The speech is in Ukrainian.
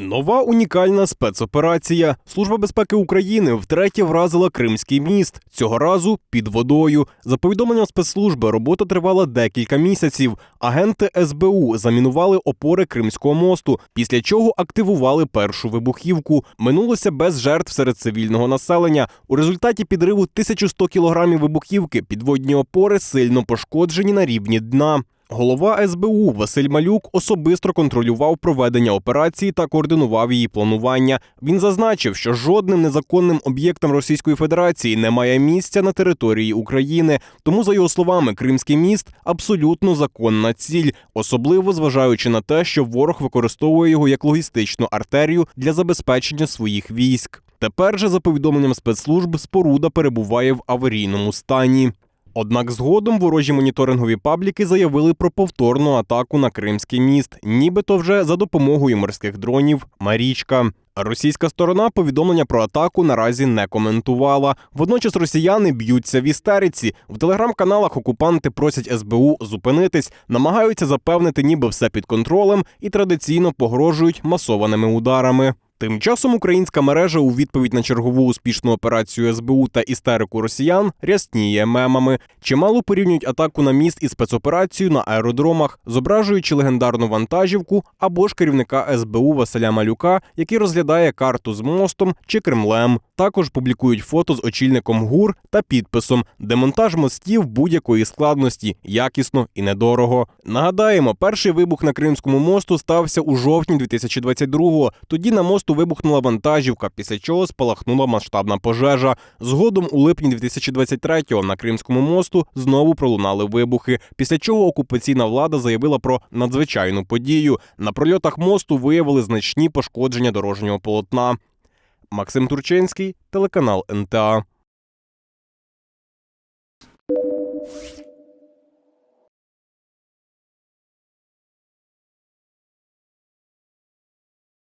Нова унікальна спецоперація. Служба безпеки України втретє вразила Кримський міст. Цього разу під водою. За повідомленням спецслужби, робота тривала декілька місяців. Агенти СБУ замінували опори Кримського мосту, після чого активували першу вибухівку. Минулося без жертв серед цивільного населення. У результаті підриву 1100 кілограмів вибухівки підводні опори сильно пошкоджені на рівні дна. Голова СБУ Василь Малюк особисто контролював проведення операції та координував її планування. Він зазначив, що жодним незаконним об'єктам Російської Федерації немає місця на території України. Тому, за його словами, Кримський міст абсолютно законна ціль, особливо зважаючи на те, що ворог використовує його як логістичну артерію для забезпечення своїх військ. Тепер же, за повідомленням спецслужб, споруда перебуває в аварійному стані. Однак згодом ворожі моніторингові пабліки заявили про повторну атаку на Кримський міст, нібито вже за допомогою морських дронів Марічка. Російська сторона повідомлення про атаку наразі не коментувала. Водночас росіяни б'ються в істериці. В телеграм-каналах окупанти просять СБУ зупинитись, намагаються запевнити, ніби все під контролем, і традиційно погрожують масованими ударами. Тим часом українська мережа у відповідь на чергову успішну операцію СБУ та істерику росіян рясніє мемами. Чимало порівнюють атаку на міст із спецоперацією на аеродромах, зображуючи легендарну вантажівку або ж керівника СБУ Василя Малюка, який розглядає карту з мостом чи Кремлем. Також публікують фото з очільником ГУР та підписом демонтаж мостів будь-якої складності, якісно і недорого. Нагадаємо, перший вибух на Кримському мосту стався у жовтні 2022-го. Тоді на мосту вибухнула вантажівка, після чого спалахнула масштабна пожежа. Згодом у липні 2023-го на Кримському мосту знову пролунали вибухи. Після чого окупаційна влада заявила про надзвичайну подію. На прольотах мосту виявили значні пошкодження дорожнього полотна. Максим Турчинський, телеканал НТА.